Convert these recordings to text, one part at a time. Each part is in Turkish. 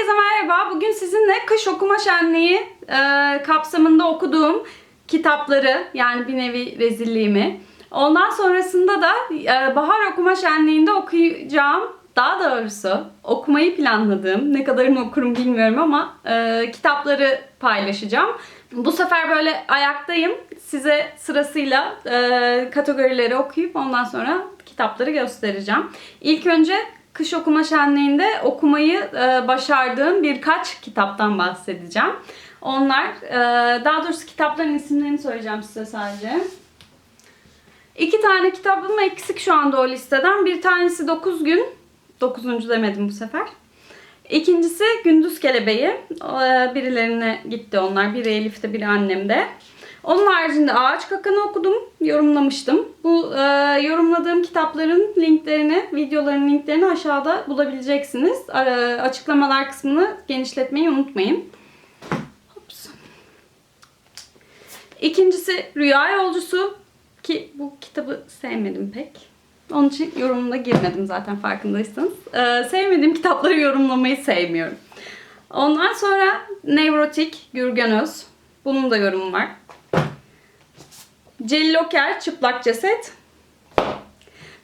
Herkese merhaba. Bugün sizinle kış okuma şenliği e, kapsamında okuduğum kitapları yani bir nevi rezilliğimi. Ondan sonrasında da e, bahar okuma şenliğinde okuyacağım daha doğrusu okumayı planladığım, ne kadarını okurum bilmiyorum ama e, kitapları paylaşacağım. Bu sefer böyle ayaktayım. Size sırasıyla e, kategorileri okuyup ondan sonra kitapları göstereceğim. İlk önce kış okuma şenliğinde okumayı e, başardığım birkaç kitaptan bahsedeceğim. Onlar, e, daha doğrusu kitapların isimlerini söyleyeceğim size sadece. İki tane kitabım eksik şu anda o listeden. Bir tanesi 9 gün. 9. demedim bu sefer. İkincisi Gündüz Kelebeği. Ee, Birilerine gitti onlar. Biri Elif'te, biri annemde. Onun haricinde Ağaç Kakan'ı okudum, yorumlamıştım. Bu e, yorumladığım kitapların linklerini, videoların linklerini aşağıda bulabileceksiniz. Ara- açıklamalar kısmını genişletmeyi unutmayın. Hops. İkincisi Rüya Yolcusu ki bu kitabı sevmedim pek. Onun için yorumuna girmedim zaten farkındaysanız. Ee, sevmediğim kitapları yorumlamayı sevmiyorum. Ondan sonra Nevrotik Gürgen Öz. Bunun da yorumu var. Celil Oker Çıplak Ceset.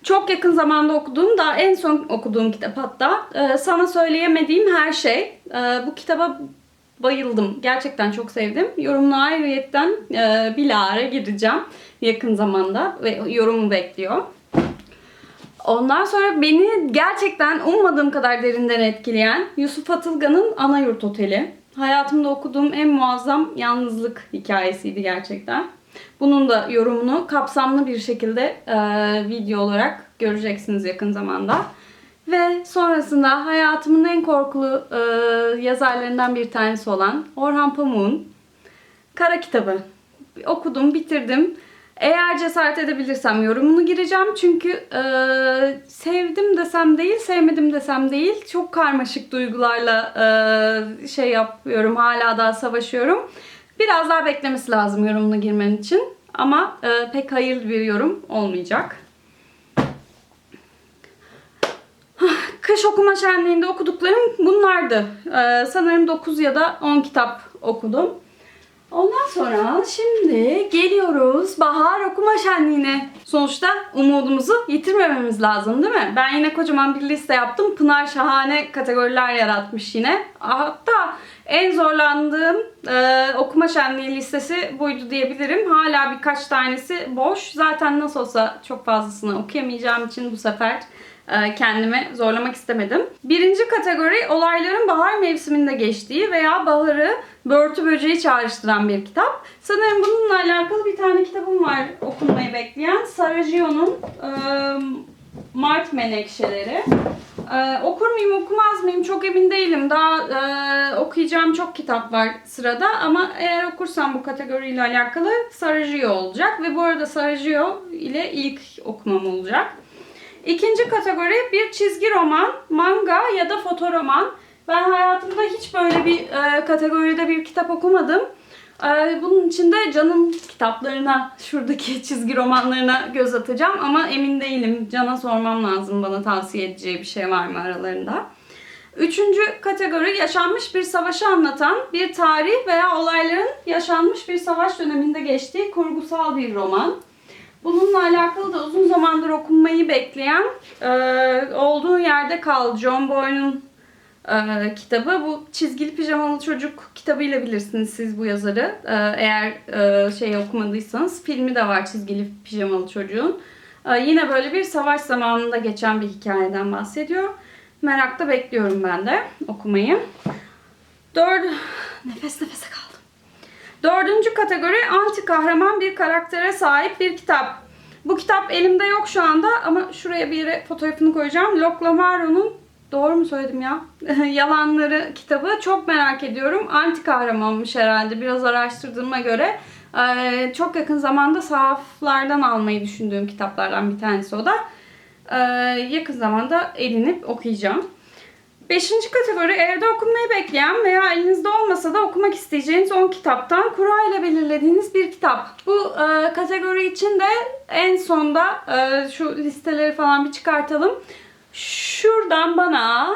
Çok yakın zamanda okuduğum, daha en son okuduğum kitap hatta. Ee, sana söyleyemediğim her şey. Ee, bu kitaba bayıldım. Gerçekten çok sevdim. Yorumuna ayrıyetten e, bilahare gireceğim yakın zamanda ve yorumu bekliyor. Ondan sonra beni gerçekten ummadığım kadar derinden etkileyen Yusuf Atılgan'ın Ana Yurt Oteli. Hayatımda okuduğum en muazzam yalnızlık hikayesiydi gerçekten. Bunun da yorumunu kapsamlı bir şekilde e, video olarak göreceksiniz yakın zamanda. Ve sonrasında hayatımın en korkulu e, yazarlarından bir tanesi olan Orhan Pamuk'un Kara Kitabı. Okudum, bitirdim. Eğer cesaret edebilirsem yorumunu gireceğim. Çünkü e, sevdim desem değil, sevmedim desem değil. Çok karmaşık duygularla e, şey yapıyorum, hala daha savaşıyorum. Biraz daha beklemesi lazım yorumuna girmen için. Ama e, pek hayırlı bir yorum olmayacak. Kış okuma şenliğinde okuduklarım bunlardı. Ee, sanırım 9 ya da 10 kitap okudum. Ondan sonra şimdi geliyoruz bahar okuma şenliğine. Sonuçta umudumuzu yitirmememiz lazım değil mi? Ben yine kocaman bir liste yaptım. Pınar şahane kategoriler yaratmış yine. Hatta en zorlandığım e, okuma şenliği listesi buydu diyebilirim. Hala birkaç tanesi boş. Zaten nasıl olsa çok fazlasını okuyamayacağım için bu sefer kendimi zorlamak istemedim. Birinci kategori olayların bahar mevsiminde geçtiği veya baharı börtü böceği çağrıştıran bir kitap. Sanırım bununla alakalı bir tane kitabım var okunmayı bekleyen. Sarajevo'nun e, Mart Menekşeleri. E, okur muyum okumaz mıyım çok emin değilim. Daha e, okuyacağım çok kitap var sırada ama eğer okursam bu kategoriyle alakalı Sarajevo olacak. Ve bu arada Sarajevo ile ilk okumam olacak. İkinci kategori bir çizgi roman, manga ya da fotoroman. Ben hayatımda hiç böyle bir e, kategoride bir kitap okumadım. E, bunun için de Can'ın kitaplarına, şuradaki çizgi romanlarına göz atacağım ama emin değilim. Can'a sormam lazım bana tavsiye edeceği bir şey var mı aralarında. Üçüncü kategori yaşanmış bir savaşı anlatan bir tarih veya olayların yaşanmış bir savaş döneminde geçtiği kurgusal bir roman. Bununla alakalı da uzun zamandır okunmayı bekleyen e, Olduğu Yerde Kal John Boyne'un e, kitabı. Bu çizgili pijamalı çocuk kitabıyla bilirsiniz siz bu yazarı. E, eğer e, şey okumadıysanız filmi de var çizgili pijamalı çocuğun. E, yine böyle bir savaş zamanında geçen bir hikayeden bahsediyor. Merakla bekliyorum ben de okumayı. Dört... Nefes nefese kaldım. Dördüncü kategori anti kahraman bir karaktere sahip bir kitap. Bu kitap elimde yok şu anda ama şuraya bir yere fotoğrafını koyacağım. Locke Lamaro'nun doğru mu söyledim ya? Yalanları kitabı çok merak ediyorum. Anti kahramanmış herhalde biraz araştırdığıma göre. Ee, çok yakın zamanda sahaflardan almayı düşündüğüm kitaplardan bir tanesi o da. Ee, yakın zamanda edinip okuyacağım. Beşinci kategori evde okunmayı bekleyen veya elinizde olmasa da okumak isteyeceğiniz 10 kitaptan kura ile belirlediğiniz bir kitap. Bu e, kategori için de en sonda e, şu listeleri falan bir çıkartalım. Şuradan bana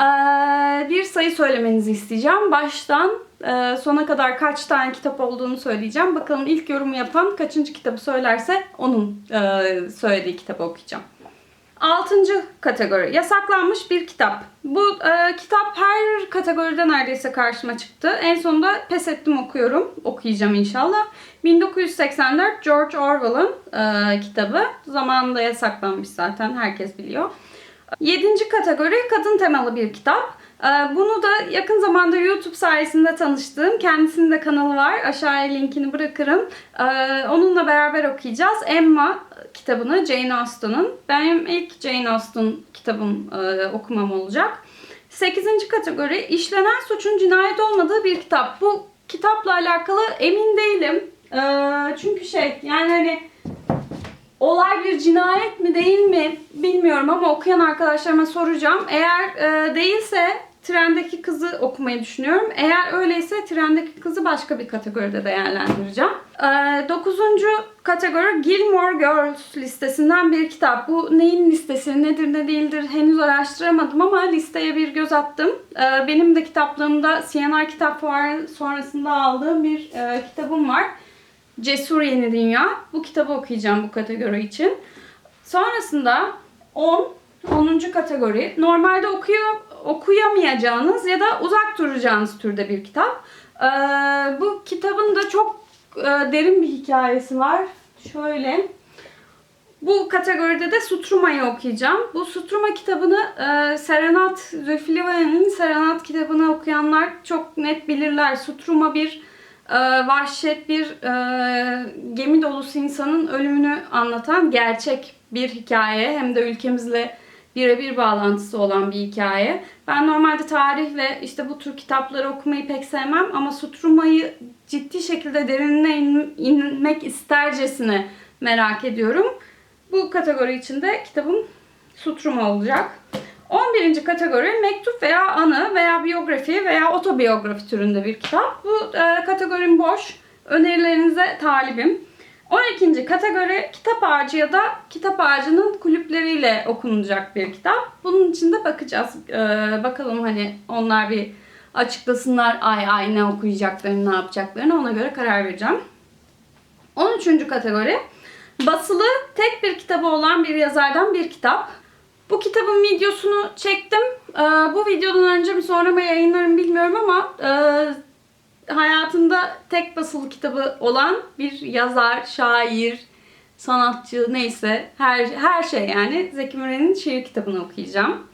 Ee, bir sayı söylemenizi isteyeceğim. Baştan e, sona kadar kaç tane kitap olduğunu söyleyeceğim. Bakalım ilk yorumu yapan kaçıncı kitabı söylerse onun e, söylediği kitabı okuyacağım. Altıncı kategori. Yasaklanmış bir kitap. Bu e, kitap her kategoride neredeyse karşıma çıktı. En sonunda pes ettim okuyorum. Okuyacağım inşallah. 1984 George Orwell'ın e, kitabı. Zamanında yasaklanmış zaten herkes biliyor. Yedinci kategori kadın temalı bir kitap. Ee, Bunu da yakın zamanda YouTube sayesinde tanıştığım, kendisinin de kanalı var. Aşağıya linkini bırakırım. Ee, Onunla beraber okuyacağız. Emma kitabını Jane Austen'ın. Benim ilk Jane Austen kitabım e, okumam olacak. Sekizinci kategori işlenen suçun cinayet olmadığı bir kitap. Bu kitapla alakalı emin değilim. Ee, Çünkü şey yani hani olay bir cinayet mi değil mi bilmiyorum ama okuyan arkadaşlarıma soracağım. Eğer e, değilse trendeki kızı okumayı düşünüyorum. Eğer öyleyse trendeki kızı başka bir kategoride değerlendireceğim. E, dokuzuncu kategori Gilmore Girls listesinden bir kitap. Bu neyin listesi, nedir ne değildir henüz araştıramadım ama listeye bir göz attım. E, benim de kitaplığımda CNR Kitap Fuarı sonrasında aldığım bir e, kitabım var. Cesur Yeni Dünya. Bu kitabı okuyacağım bu kategori için. Sonrasında 10, 10. kategori. Normalde okuyor, okuyamayacağınız ya da uzak duracağınız türde bir kitap. Ee, bu kitabın da çok e, derin bir hikayesi var. Şöyle. Bu kategoride de Sutruma'yı okuyacağım. Bu Sutruma kitabını e, Serenat, Zülfü Livaneli'nin Serenat kitabını okuyanlar çok net bilirler. Sutruma bir e, vahşet, bir e, gemi dolusu insanın ölümünü anlatan gerçek bir hikaye. Hem de ülkemizle birebir bağlantısı olan bir hikaye. Ben normalde tarih ve işte bu tür kitapları okumayı pek sevmem ama Sutruma'yı ciddi şekilde derinine in- inmek istercesine merak ediyorum. Bu kategori içinde kitabım Sutruma olacak. 11. kategori mektup veya anı veya biyografi veya otobiyografi türünde bir kitap. Bu e, kategorim boş. Önerilerinize talibim. 12. kategori kitap ağacı ya da kitap ağacının kulüpleriyle okunacak bir kitap. Bunun için de bakacağız. E, bakalım hani onlar bir açıklasınlar ay ay ne okuyacaklarını ne yapacaklarını ona göre karar vereceğim. 13. kategori basılı tek bir kitabı olan bir yazardan bir kitap. Bu kitabın videosunu çektim. Ee, bu videodan önce mi sonra mı yayınlarım bilmiyorum ama e, hayatında tek basılı kitabı olan bir yazar, şair, sanatçı neyse her her şey yani Zeki Müren'in şiir kitabını okuyacağım.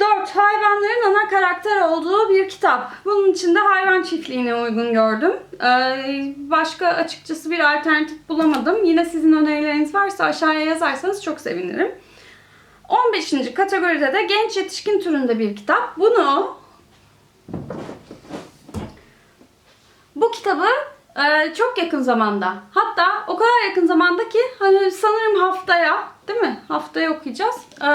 4. Hayvanların ana karakter olduğu bir kitap. Bunun için de hayvan çiftliğine uygun gördüm. Ee, başka açıkçası bir alternatif bulamadım. Yine sizin önerileriniz varsa aşağıya yazarsanız çok sevinirim. 15. kategoride de genç yetişkin türünde bir kitap. Bunu bu kitabı e, çok yakın zamanda hatta o kadar yakın zamanda ki hani sanırım haftaya değil mi? Haftaya okuyacağız. E,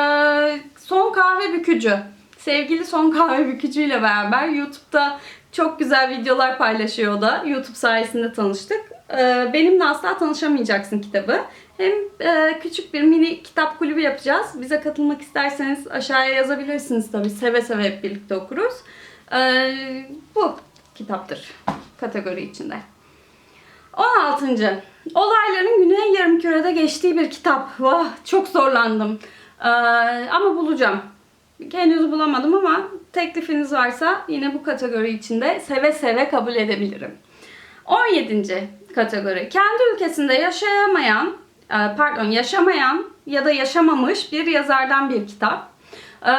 Son Kahve Bükücü. Sevgili Son Kahve Bükücü ile beraber YouTube'da çok güzel videolar paylaşıyor da. YouTube sayesinde tanıştık. E, benimle asla tanışamayacaksın kitabı. Hem e, küçük bir mini kitap kulübü yapacağız. Bize katılmak isterseniz aşağıya yazabilirsiniz tabii. Seve seve hep birlikte okuruz. E, bu kitaptır kategori içinde. 16. Olayların Güney Yarımküre'de geçtiği bir kitap. Vah, çok zorlandım. Ee, ama bulacağım. Henüz bulamadım ama teklifiniz varsa yine bu kategori içinde seve seve kabul edebilirim. 17. kategori. Kendi ülkesinde yaşayamayan, e, pardon yaşamayan ya da yaşamamış bir yazardan bir kitap. Ee,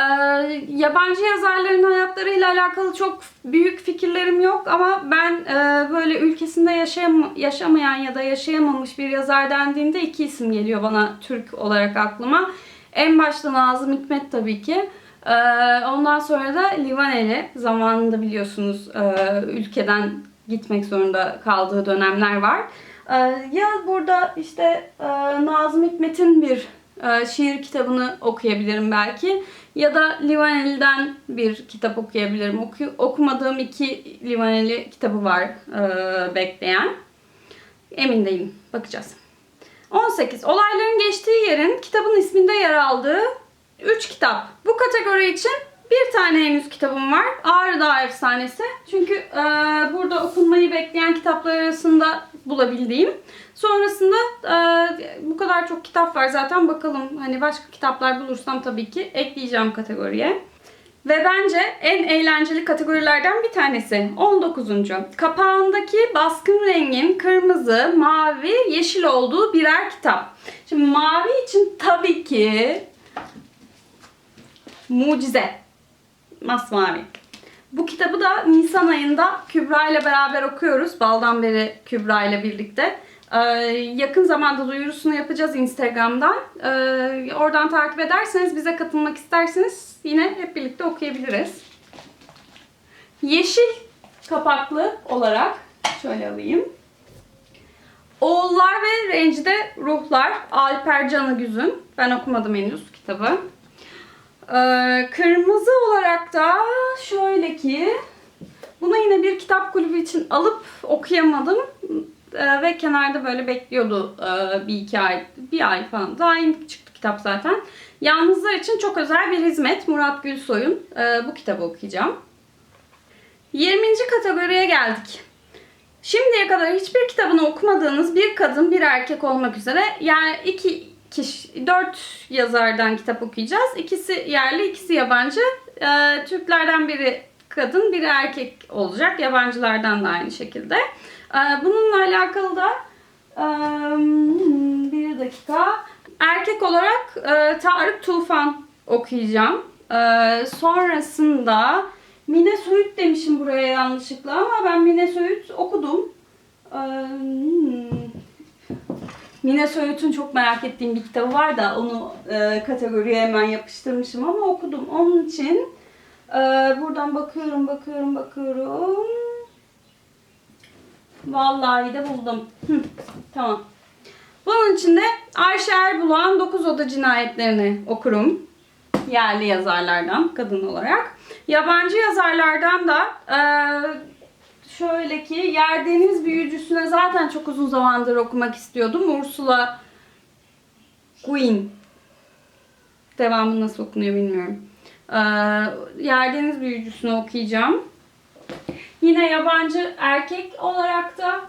yabancı yazarların hayatlarıyla alakalı çok büyük fikirlerim yok ama ben e, böyle ülkesinde yaşayam yaşamayan ya da yaşayamamış bir yazar dendiğinde iki isim geliyor bana Türk olarak aklıma. En başta Nazım Hikmet tabii ki. Ee, ondan sonra da Livaneli zamanında biliyorsunuz e, ülkeden gitmek zorunda kaldığı dönemler var. Ee, ya burada işte e, Nazım Hikmet'in bir e, şiir kitabını okuyabilirim belki. Ya da Livaneli'den bir kitap okuyabilirim. Oku- okumadığım iki Livaneli kitabı var e, bekleyen. Emin değilim. Bakacağız. 18. Olayların geçtiği yerin kitabın isminde yer aldığı 3 kitap. Bu kategori için Bir tane henüz kitabım var. Ağrı Dağı Efsanesi. Çünkü e, burada okunmayı bekleyen kitaplar arasında bulabildiğim. Sonrasında e, bu kadar çok kitap var zaten bakalım hani başka kitaplar bulursam tabii ki ekleyeceğim kategoriye. Ve bence en eğlenceli kategorilerden bir tanesi. 19. Kapağındaki baskın rengin kırmızı, mavi, yeşil olduğu birer kitap. Şimdi mavi için tabii ki mucize. Masmavi. Bu kitabı da Nisan ayında Kübra ile beraber okuyoruz. Baldan beri Kübra ile birlikte. Ee, yakın zamanda duyurusunu yapacağız Instagram'dan. Ee, oradan takip ederseniz, bize katılmak isterseniz yine hep birlikte okuyabiliriz. Yeşil kapaklı olarak şöyle alayım. Oğullar ve Rencide Ruhlar Alper Canıgüz'ün. Ben okumadım henüz kitabı. Ee, kırmızı olarak da şöyle ki bunu yine bir kitap kulübü için alıp okuyamadım. Ee, ve kenarda böyle bekliyordu ee, bir iki ay, bir ay falan. Daha yeni çıktı kitap zaten. Yalnızlar için çok özel bir hizmet. Murat Gülsoy'un ee, bu kitabı okuyacağım. 20. kategoriye geldik. Şimdiye kadar hiçbir kitabını okumadığınız bir kadın, bir erkek olmak üzere yani iki kişi, dört yazardan kitap okuyacağız. İkisi yerli, ikisi yabancı. Ee, Türklerden biri kadın, biri erkek olacak. Yabancılardan da aynı şekilde. Ee, bununla alakalı da e, bir dakika. Erkek olarak e, Tarık Tufan okuyacağım. Ee, sonrasında Mine Söğüt demişim buraya yanlışlıkla ama ben Mine Söğüt okudum. Ee. Mine Söğüt'ün çok merak ettiğim bir kitabı var da onu e, kategoriye hemen yapıştırmışım ama okudum. Onun için e, buradan bakıyorum, bakıyorum, bakıyorum. Vallahi de buldum. Hı, tamam. Bunun için de Ayşe Erbulak'ın 9 Oda Cinayetlerini okurum. Yerli yazarlardan, kadın olarak. Yabancı yazarlardan da e, şöyle ki Yer Deniz Büyücüsü'ne zaten çok uzun zamandır okumak istiyordum. Ursula Guin. Devamı nasıl okunuyor bilmiyorum. Ee, Yer Deniz Büyücüsü'nü okuyacağım. Yine yabancı erkek olarak da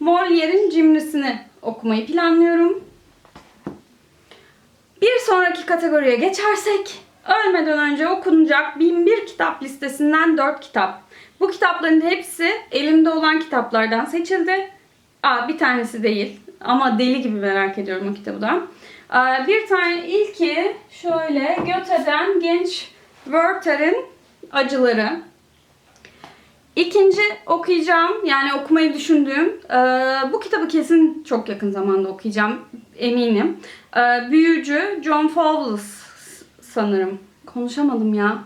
Molière'in Cimrisini okumayı planlıyorum. Bir sonraki kategoriye geçersek ölmeden önce okunacak 1001 kitap listesinden 4 kitap. Bu kitapların hepsi elimde olan kitaplardan seçildi. Aa, bir tanesi değil ama deli gibi merak ediyorum o kitabı da. Bir tane ilki şöyle Göte'den Genç Werther'in Acıları. İkinci okuyacağım yani okumayı düşündüğüm bu kitabı kesin çok yakın zamanda okuyacağım eminim. Büyücü John Fowles sanırım. Konuşamadım ya.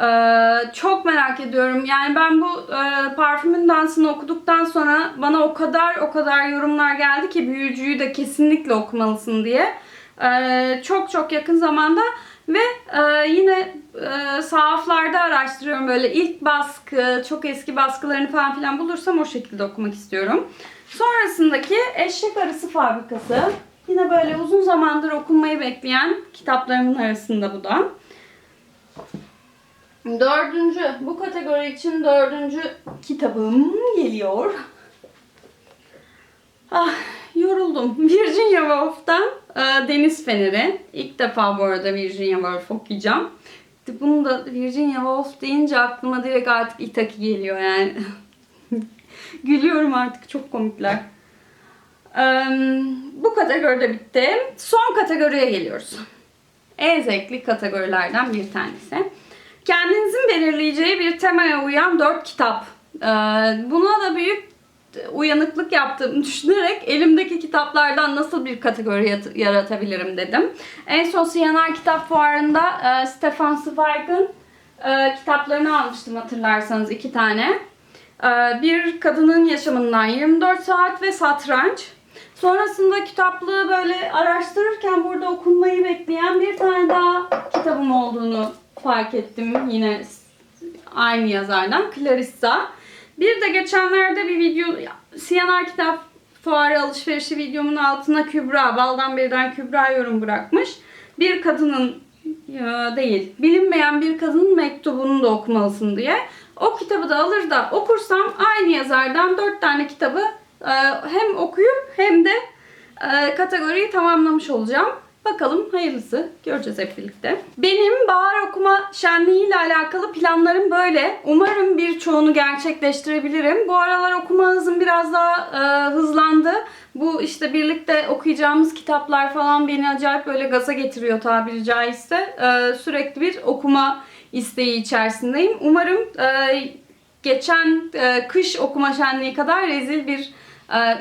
Ee, çok merak ediyorum. Yani ben bu e, parfümün dansını okuduktan sonra bana o kadar o kadar yorumlar geldi ki büyücüyü de kesinlikle okumalısın diye. Ee, çok çok yakın zamanda ve e, yine e, sahaflarda araştırıyorum böyle ilk baskı, çok eski baskılarını falan filan bulursam o şekilde okumak istiyorum. Sonrasındaki Eşek Arısı Fabrikası. Yine böyle uzun zamandır okunmayı bekleyen kitaplarımın arasında bu da. Dördüncü, bu kategori için dördüncü kitabım geliyor. Ah, yoruldum. Virginia Woolf'tan e, Deniz Feneri. İlk defa bu arada Virginia Woolf okuyacağım. Bunu da Virginia Woolf deyince aklıma direkt artık Itaki geliyor yani. Gülüyorum artık çok komikler. Ee, bu kategoride bitti. Son kategoriye geliyoruz. En zevkli kategorilerden bir tanesi. Kendinizin belirleyeceği bir temaya uyan 4 kitap. Ee, buna da büyük uyanıklık yaptığımı düşünerek elimdeki kitaplardan nasıl bir kategori yaratabilirim dedim. En son Siyanar Kitap Fuarı'nda e, Stefan Zweig'ın e, kitaplarını almıştım hatırlarsanız iki tane. E, bir kadının yaşamından 24 saat ve satranç. Sonrasında kitaplığı böyle araştırırken burada okunmayı bekleyen bir tane daha kitabım olduğunu fark ettim. Yine aynı yazardan Clarissa. Bir de geçenlerde bir video Siyanar Kitap Fuarı alışverişi videomun altına Kübra, Baldan Beri'den Kübra yorum bırakmış. Bir kadının ya değil. Bilinmeyen bir kadının mektubunu da okumalısın diye. O kitabı da alır da okursam aynı yazardan dört tane kitabı e, hem okuyup hem de e, kategoriyi tamamlamış olacağım. Bakalım hayırlısı. Göreceğiz hep birlikte. Benim bahar okuma şenliği ile alakalı planlarım böyle. Umarım birçoğunu gerçekleştirebilirim. Bu aralar okuma hızım biraz daha e, hızlandı. Bu işte birlikte okuyacağımız kitaplar falan beni acayip böyle gaza getiriyor tabiri caizse. E, sürekli bir okuma isteği içerisindeyim. Umarım e, geçen e, kış okuma şenliği kadar rezil bir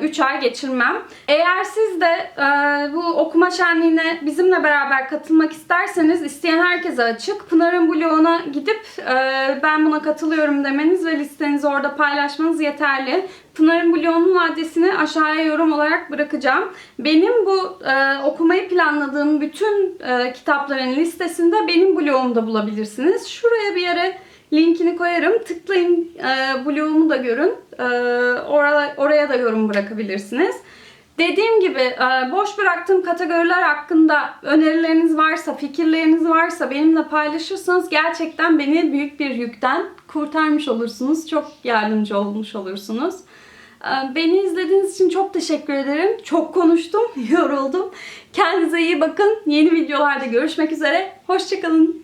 3 ay geçirmem. Eğer siz de e, bu okuma şenliğine bizimle beraber katılmak isterseniz isteyen herkese açık. Pınar'ın bloguna gidip e, ben buna katılıyorum demeniz ve listenizi orada paylaşmanız yeterli. Pınar'ın blogunun adresini aşağıya yorum olarak bırakacağım. Benim bu e, okumayı planladığım bütün e, kitapların listesinde benim blogumda bulabilirsiniz. Şuraya bir yere linkini koyarım. Tıklayın e, blogumu da görün. E, oraya, oraya da yorum bırakabilirsiniz. Dediğim gibi e, boş bıraktığım kategoriler hakkında önerileriniz varsa, fikirleriniz varsa benimle paylaşırsanız gerçekten beni büyük bir yükten kurtarmış olursunuz. Çok yardımcı olmuş olursunuz. E, Beni izlediğiniz için çok teşekkür ederim. Çok konuştum, yoruldum. Kendinize iyi bakın. Yeni videolarda görüşmek üzere. Hoşçakalın.